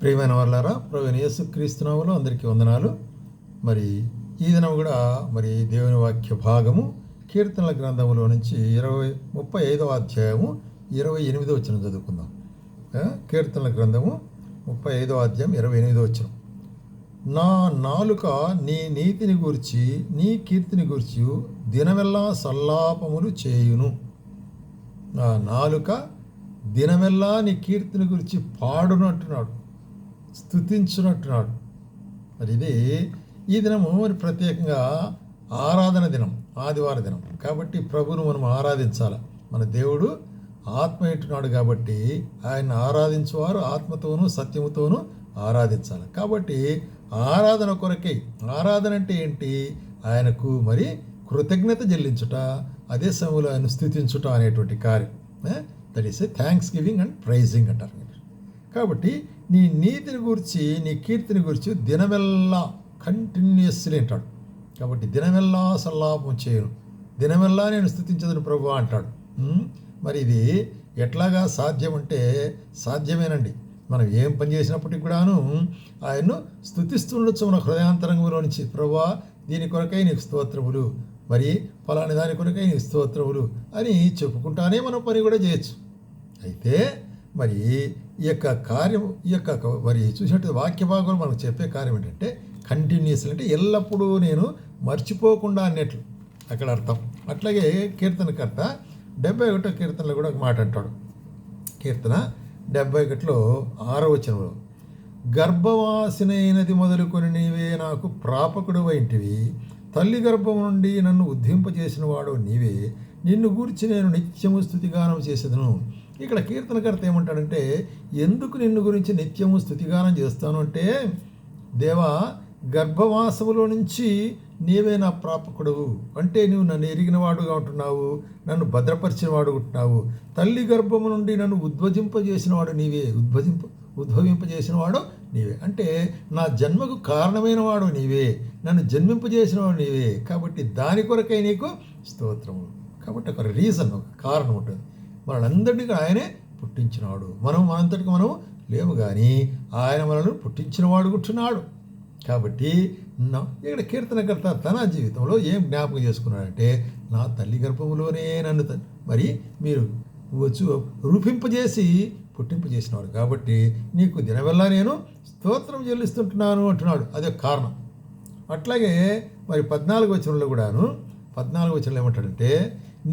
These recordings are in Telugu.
ప్రియమైన వాళ్ళారా ప్రవీణ యేసుక్రీస్తునాములు అందరికీ వందనాలు. మరి ఈ దినం కూడా మరి దేవుని వాక్య భాగము కీర్తనల గ్రంథములో నుంచి ఇరవై ముప్పై ఐదవ అధ్యాయము ఇరవై ఎనిమిదో వచ్చిన చదువుకుందాం. కీర్తనల గ్రంథము ముప్పై ఐదవ అధ్యాయం ఇరవై ఎనిమిదో వచ్చిన నా నాలుక నీ నీతిని గూర్చి నీ కీర్తిని గురించి దినమెల్లా సల్లాపములు చేయును. నా నాలుక దినమెల్లా నీ కీర్తిని గురించి పాడునంటున్నాడు స్థుతించునంటున్నాడు మరి ఇది ఈ దినము మరి ప్రత్యేకంగా ఆరాధన దినం ఆదివార దినం. కాబట్టి ప్రభును మనం ఆరాధించాలి? మన దేవుడు ఆత్మ ఇంటున్నాడు కాబట్టి ఆయన ఆరాధించేవారు ఆత్మతోనూ సత్యముతోనూ ఆరాధించాలి. కాబట్టి ఆరాధన కొరకై ఆరాధన అంటే ఏంటి? ఆయనకు మరి కృతజ్ఞత చెల్లించుట అదే సమయంలో ఆయన స్థుతించుట అనేటువంటి కార్యం. That is thanks giving and praising అంటారు. కాబట్టి నీ నీతిని గురించి నీ కీర్తిని గురించి దినమెల్లా కంటిన్యూస్లీ అంటాడు. కాబట్టి దినమెల్లా సల్లాపం చేయను. దినమెల్లా నేను స్థుతించదును ప్రభు అంటాడు. మరి ఇది ఎట్లాగా సాధ్యం అంటే సాధ్యమేనండి. మనం ఏం పని చేసినప్పటికి కూడాను ఆయన్ను స్థుతిస్తుండొచ్చు మన హృదయాంతరంగంలో నుంచి. ప్రభా దీని కొరకై నీకు స్తోత్రములు. మరి ఫలాని దాని కొరకై నీకు స్తోత్రములు అని చెప్పుకుంటానే మనం పని కూడా చేయొచ్చు. అయితే మరి ఈ యొక్క కార్యం ఈ యొక్క మరి చూసినట్టు వాక్య భాగంలో మనకు చెప్పే కార్యం ఏంటంటే కంటిన్యూస్ అంటే ఎల్లప్పుడూ నేను మర్చిపోకుండా అన్నట్లు. అక్కడ అర్థం. అట్లాగే కీర్తనకర్త డెబ్బై ఒకటో కీర్తనలో కూడా ఒక మాట అంటాడు. కీర్తన డెబ్బై ఒకటిలో ఆరో వచనంలో గర్భవాసినైనది మొదలుకొని నీవే నాకు ప్రాపకుడు వంటివి తల్లి గర్భం నుండి నన్ను ఉద్ధింపజేసిన వాడు నీవే. నిన్ను గూర్చి నేను నిత్యము స్థుతిగానం చేసేదను. ఇక్కడ కీర్తనకర్త ఏమంటాడంటే ఎందుకు నిన్ను గురించి నిత్యము స్థుతిగానం చేస్తాను? అంటే దేవా గర్భవాసములో నుంచి నీవే నా ప్రాపకుడవు. అంటే నువ్వు నన్ను ఎరిగిన వాడుగా ఉంటున్నావు నన్ను భద్రపరిచిన వాడు ఉంటున్నావు. తల్లి గర్భము నుండి నన్ను ఉద్భజింపజేసిన వాడు నీవే. ఉద్భజింప ఉద్భవింపజేసినవాడు నీవే. అంటే నా జన్మకు కారణమైన వాడు నీవే. నన్ను జన్మింపజేసిన వాడు నీవే. కాబట్టి దాని కొరకై నీకు స్తోత్రము. కాబట్టి ఒక రీజన్ ఒక కారణం ఉంటుంది. మనందరికీ కూడా ఆయనే పుట్టించినవాడు మనం మనంతటికి మనం లేము కానీ ఆయన మనల్ని పుట్టించినవాడు కూర్చున్నాడు కాబట్టి నా ఇక్కడ కీర్తనకర్త తన జీవితంలో ఏం జ్ఞాపకం చేసుకున్నాడంటే నా తల్లి గర్భంలోనే నన్ను మరి మీరు వచ్చు రూపింపజేసి పుట్టింపజేసినవాడు కాబట్టి నీకు దినవల్ల నేను స్తోత్రం చెల్లిస్తుంటున్నాను అంటున్నాడు. అదే కారణం. అట్లాగే మరి పద్నాలుగు వచనంలో కూడాను పద్నాలుగు వచనంలో ఏమంటాడంటే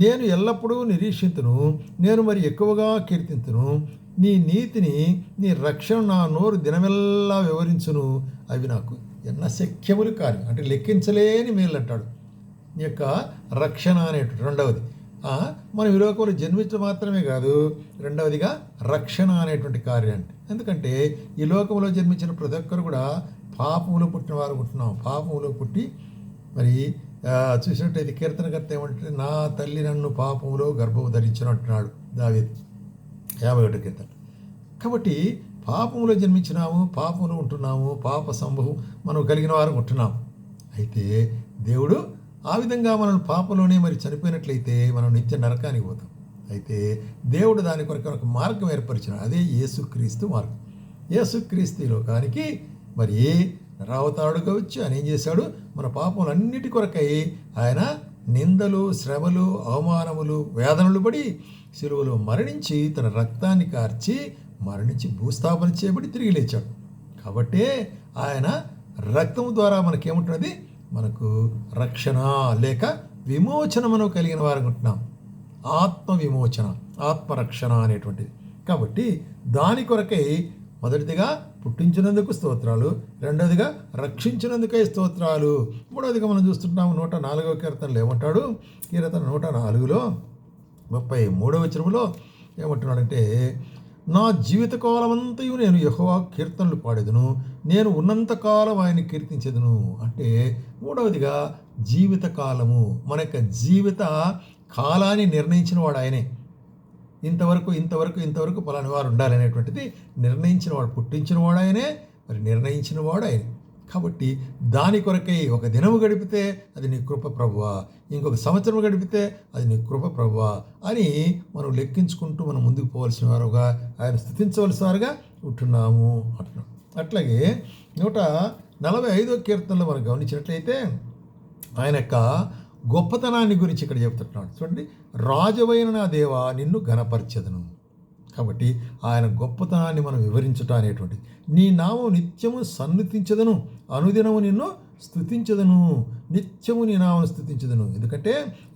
నేను ఎల్లప్పుడూ నిరీక్షింతును. నేను మరి ఎక్కువగా కీర్తింతును. నీ నీతిని నీ రక్షణ నా నోరు దినమెల్లా వివరించును. అవి నాకు ఎన్న శక్యములు కాని అంటే లెక్కించలేని మేలు అంటాడు నీ యొక్క రక్షణ అనేటు రెండవది. మనం ఈ లోకంలో జన్మించడం మాత్రమే కాదు రెండవదిగా రక్షణ అనేటువంటి కార్యం ఎందుకంటే ఈ లోకంలో జన్మించిన ప్రతి ఒక్కరు కూడా పాపములు పుట్టిన వారు పుట్టినాం పాపములో పుట్టి మరి చూసినట్టయితే కీర్తనకర్త ఏమంటే నా తల్లి నన్ను పాపములో గర్భము ధరించినట్టున్నాడు దావేది. యాభై ఒకటి కీర్తన. కాబట్టి పాపములో జన్మించినాము పాపములో ఉంటున్నాము పాప సంభవం మనం కలిగిన వారు ఉంటున్నాము. అయితే దేవుడు ఆ విధంగా మనం పాపంలోనే మరి చనిపోయినట్లయితే మనం నిత్య నరకానికి పోతాం. అయితే దేవుడు దాని కొరకు ఒక మార్గం ఏర్పరిచిన అదే యేసుక్రీస్తు మార్గం. యేసుక్రీస్తు లోకానికి మరి రావతాడుగా వచ్చి ఆయన ఏం చేశాడు? మన పాపములన్నిటి కొరకై ఆయన నిందలు శ్రమలు అవమానములు వేదనలు పడి సిలువలో మరణించి తన రక్తాన్ని కార్చి మరణించి భూస్థాపన చేయబడి తిరిగి లేచాడు. కాబట్టే ఆయన రక్తము ద్వారా మనకేముంటున్నది? మనకు రక్షణ లేక విమోచన మనం కలిగిన వారు ఉంటున్నాం ఆత్మ విమోచన ఆత్మరక్షణ అనేటువంటిది. కాబట్టి దాని కొరకై మొదటిదిగా పుట్టించినందుకు స్తోత్రాలు. రెండవదిగా రక్షించినందుకై స్తోత్రాలు. మూడవదిగా మనం చూస్తున్నాము నూట నాలుగవ కీర్తనలు ఏమంటాడు? కీర్తన నూట నాలుగులో ముప్పై మూడవ వచనములో ఏమంటున్నాడంటే నా జీవితకాలమంతయు నేను యహోవా కీర్తనలు పాడేదును. నేను ఉన్నంతకాలం ఆయన కీర్తించేదును. అంటే మూడవదిగా జీవితకాలము. మన యొక్క జీవిత కాలాన్ని నిర్ణయించిన వాడు ఆయనే. ఇంతవరకు ఇంతవరకు ఇంతవరకు పలాని వారు ఉండాలనేటువంటిది నిర్ణయించిన వాడు పుట్టించిన వాడు ఆయనే మరి నిర్ణయించిన వాడు ఆయన. కాబట్టి దాని కొరకై ఒక దినము గడిపితే అది నీ కృప ప్రభువా ఇంకొక సంవత్సరం గడిపితే అది నీ కృప ప్రభువా అని మనం లెక్కించుకుంటూ మనం ముందుకు పోవలసిన వారుగా ఆయన స్థుతించవలసిన వారుగా ఉంటున్నాము అంటున్నాం. అట్లాగే నూట నలభై ఐదో కీర్తనలో మనం గమనించినట్లయితే ఆయన యొక్క గొప్పతనాన్ని గురించి ఇక్కడ చెప్తున్నాడు. చూడండి రాజవైన నా దేవా నిన్ను ఘనపరచెదను. కాబట్టి ఆయన గొప్పతనాన్ని మనం వివరించటం అనేటువంటిది. నీ నామం నిత్యము సన్నిధించదను అనుదినము నిన్ను స్థుతించదను నిత్యము నీ నామను స్థుతించదను. ఎందుకంటే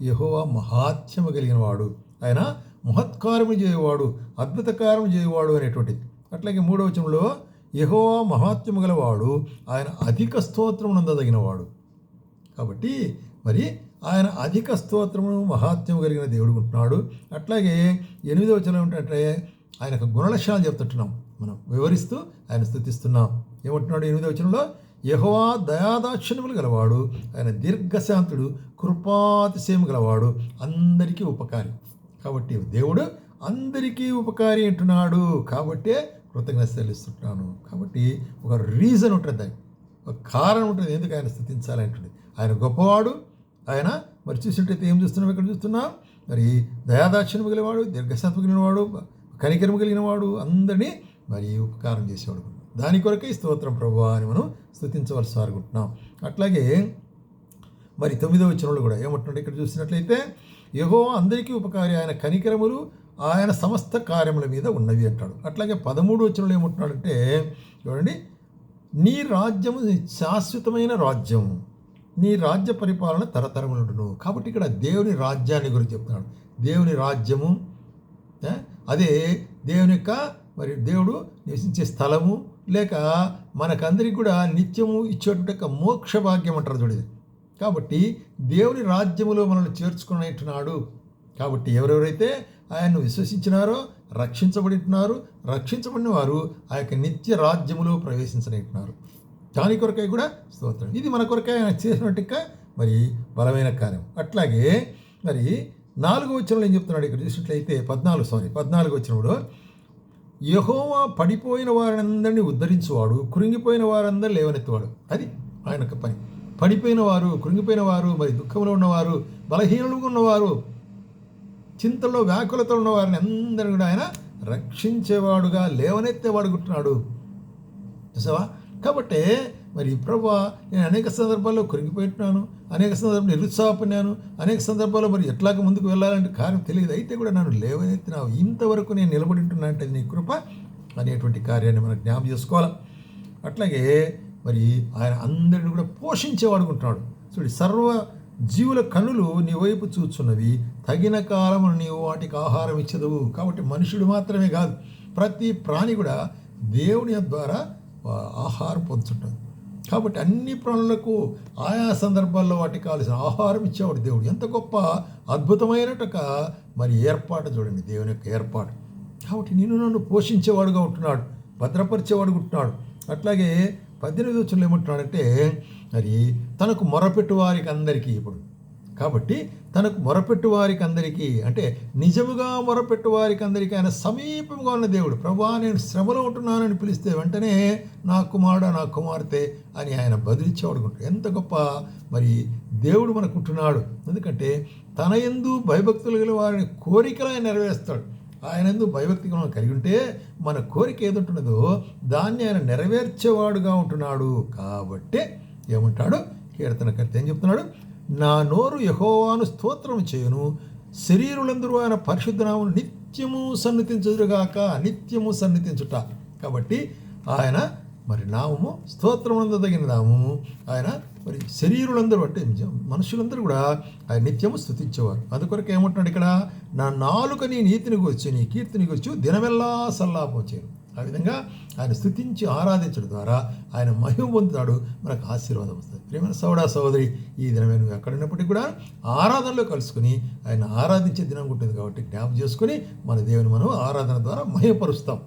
యహోవా మహాత్యము కలిగిన వాడు ఆయన మహత్కారము చేయవాడు అద్భుత కార్యము చేయవాడు అనేటువంటిది. అట్లాగే మూడవ వచనంలో యెహోవా మహాత్యము గలవాడు ఆయన అధిక స్తోత్రము నందదగినవాడు కాబట్టి మరి ఆయన అధిక స్తోత్రమును మహాత్మ్యం కలిగిన దేవుడు ఉంటున్నాడు. అట్లాగే ఎనిమిదో వచనం ఏంటంటే ఆయన యొక్క గుణలక్షణాలు చెప్తుంటున్నాం. మనం వివరిస్తూ ఆయన స్థుతిస్తున్నాం. ఏమంటున్నాడు ఎనిమిదో వచనంలో? యహోవా దయాదాక్షిణ్యములు గలవాడు ఆయన దీర్ఘశాంతుడు కృపాతిశయం గలవాడు అందరికీ ఉపకారి. కాబట్టి దేవుడు అందరికీ ఉపకారి అంటున్నాడు. కాబట్టే కృతజ్ఞత చెల్లిస్తుంటున్నాను కాబట్టి ఒక రీజన్ ఉంటుంది దానికి. ఒక కారణం ఉంటుంది. ఎందుకు ఆయన స్థుతించాలంటుంది ఆయన గొప్పవాడు ఆయన మరి చూసినట్టయితే ఏం చూస్తున్నాం? ఇక్కడ చూస్తున్నాం? మరి దయాదాక్షిణ్యం కలిగినవాడు దీర్ఘశాత్మ కలిగినవాడు కనికరము కలిగినవాడు అందరినీ మరి ఉపకారం చేసేవాడు. దాని కొరకే స్తోత్రం ప్రభు అని మనం స్థుతించవలసి అనుకుంటున్నాం అట్లాగే మరి తొమ్మిదవ వచనంలో కూడా ఏమంటున్నాడు? ఇక్కడ చూసినట్లయితే యహో అందరికీ ఉపకారి ఆయన కనికరములు ఆయన సమస్త కార్యముల మీద ఉన్నవి అంటాడు. అట్లాగే పదమూడు వచనంలో ఏమంటున్నాడంటే చూడండి నీ రాజ్యము శాశ్వతమైన రాజ్యం నీ రాజ్య పరిపాలన తరతరములుండును. కాబట్టి ఇక్కడ దేవుని రాజ్యాన్ని గురించి చెప్తున్నాడు. దేవుని రాజ్యము అదే దేవుని యొక్క మరి దేవుడు నివసించే స్థలము లేక మనకందరికి కూడా నిత్యము ఇచ్చేటువంటి యొక్క మోక్ష భాగ్యం అంటారు చూడేది కాబట్టి దేవుని రాజ్యములో మనల్ని చేర్చుకునేట్టున్నాడు. కాబట్టి ఎవరెవరైతే ఆయన్ను విశ్వసించినారో రక్షించబడినారు రక్షించబడిన వారు ఆ యొక్క నిత్య రాజ్యములో ప్రవేశించనేట్టున్నారు. దాని కొరకై కూడా స్తోత్రం. ఇది మన కొరకై ఆయన చేసినట్టు మరి బలమైన కార్యం. అట్లాగే మరి నాలుగు వచ్చినప్పుడు ఏం చెప్తున్నాడు ఇక్కడ చూసినట్లయితే పద్నాలుగు సారీ పద్నాలుగు వచ్చినప్పుడు యహోవా పడిపోయిన వారందరినీ ఉద్ధరించువాడు కృంగిపోయిన వారందరూ లేవనెత్తువాడు. అది ఆయన యొక్క పని. పడిపోయిన వారు కృంగిపోయిన వారు మరి దుఃఖంలో ఉన్నవారు బలహీనులుగా ఉన్నవారు చింతలో వ్యాకులతో ఉన్న వారిని అందరిని కూడా ఆయన రక్షించేవాడుగా లేవనెత్తేవాడుకుంటున్నాడు చూసావా? కాబట్టి మరి ప్రభా నేను అనేక సందర్భాల్లో కృంగిపోయింటున్నాను అనేక సందర్భాలు నిరుత్సాహపడినాను అనేక సందర్భాల్లో మరి ఎట్లాగ ముందుకు వెళ్ళాలంటే కారణం తెలియదు. అయితే కూడా నన్ను లేవనెత్తినావు. ఇంతవరకు నేను నిలబడి ఉంటున్నా అంటే నీ కృప అనేటువంటి కార్యాన్ని మనం జ్ఞాపం చేసుకోవాలి? అట్లాగే మరి ఆయన అందరిని కూడా పోషించేవాడు ఉంటున్నాడు. చూడు సర్వ జీవుల కనులు నీ వైపు చూచున్నవి. తగిన కాలము నీవు వాటికి ఆహారం ఇచ్చదవు. కాబట్టి మనుషుడు మాత్రమే కాదు ప్రతి ప్రాణి కూడా దేవుని ద్వారా ఆహారం పొందుతుంటుంది కాబట్టి అన్ని ప్రాణులకు ఆయా సందర్భాల్లో వాటికి కావాల్సిన ఆహారం ఇచ్చేవాడు దేవుడు. ఎంత గొప్ప అద్భుతమైనటొక మరి ఏర్పాటు చూడండి దేవుని యొక్క ఏర్పాటు. కాబట్టి నేను నన్ను పోషించేవాడుగా ఉంటున్నాడు భద్రపరిచేవాడు ఉంటున్నాడు. అట్లాగే పద్దెనిమిది వచ్చులు ఏమంటున్నాడంటే మరి తనకు మొరపెట్టు వారికి అందరికీ ఇప్పుడు కాబట్టి తనకు మొరపెట్టు వారికి అందరికీ అంటే నిజముగా మొరపెట్టు వారికి అందరికీ ఆయన సమీపంగా ఉన్న దేవుడు ప్రభా నేను శ్రమలో ఉంటున్నానని పిలిస్తే వెంటనే నా కుమారుడు నా కుమార్తె అని ఆయన బదిలిచ్చేవాడుకుంటాడు ఎంత గొప్ప మరి దేవుడు మనకుంటున్నాడు ఎందుకంటే తన ఎందు భయభక్తులు గల వారిని కోరికలు ఆయన నెరవేరుస్తాడు. ఆయన ఎందు భయభక్తి మనం కలిగి ఉంటే మన కోరిక ఏదంటున్నదో దాన్ని ఆయన నెరవేర్చేవాడుగా ఉంటున్నాడు. కాబట్టే ఏమంటాడు? కీర్తనకర్త ఏం చెప్తున్నాడు? నా నోరు యహోవాను స్తోత్రం చేయను. శరీరులందరూ ఆయన పరిశుద్ధనామను నిత్యము సన్నిధించుగాక నిత్యము సన్నిధించుట. కాబట్టి ఆయన మరి నామము స్తోత్రమునందదగిన నామము ఆయన మరి శరీరులందరూ అంటే మనుషులందరూ కూడా ఆయన నిత్యము స్థుతించేవారు అందుకొరకు ఏమంటున్నాడు ఇక్కడ? నా నాలుక నీ నీతిని గురించి నీ కీర్తిని గురించి దినమెల్లా సల్లాపం చేయను. ఆ విధంగా ఆయన స్థుతించి ఆరాధించడం ద్వారా ఆయన మహిమ పొందుతాడు. మనకు ఆశీర్వాదం వస్తుంది. ప్రేమైన సోడా సోదరి ఈ దినమే నువ్వు ఎక్కడున్నప్పటికీ కూడా ఆరాధనలో కలుసుకుని ఆయన ఆరాధించే దినం ఉంటుంది కాబట్టి జ్ఞాపం చేసుకుని మన దేవుని మనం ఆరాధన ద్వారా మహిమపరుస్తాం.